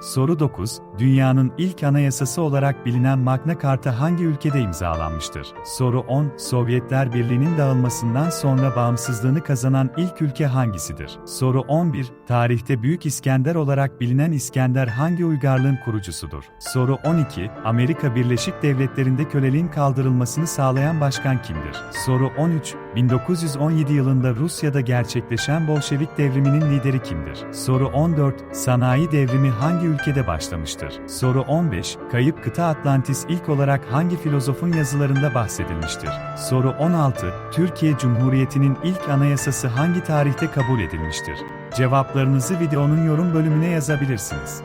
Soru 9. Dünyanın ilk anayasası olarak bilinen Magna Carta hangi ülkede imzalanmıştır? Soru 10. Sovyetler Birliği'nin dağılmasından sonra bağımsızlığını kazanan ilk ülke hangisidir? Soru 11. Tarihte Büyük İskender olarak bilinen İskender hangi uygarlığın kurucusudur? Soru 12. Amerika Birleşik Devletleri'nde köleliğin kaldırılmasını sağlayan başkan kimdir? Soru 13. 1917 yılında Rusya'da gerçekleşen Bolşevik devriminin lideri kimdir? Soru 14. Sanayi devrimi hangi ülkede başlamıştır? Soru 15. Kayıp kıta Atlantis ilk olarak hangi filozofun yazılarında bahsedilmiştir? Soru 16. Türkiye Cumhuriyeti'nin ilk anayasası hangi tarihte kabul edilmiştir? Cevaplarınızı videonun yorum bölümüne yazabilirsiniz.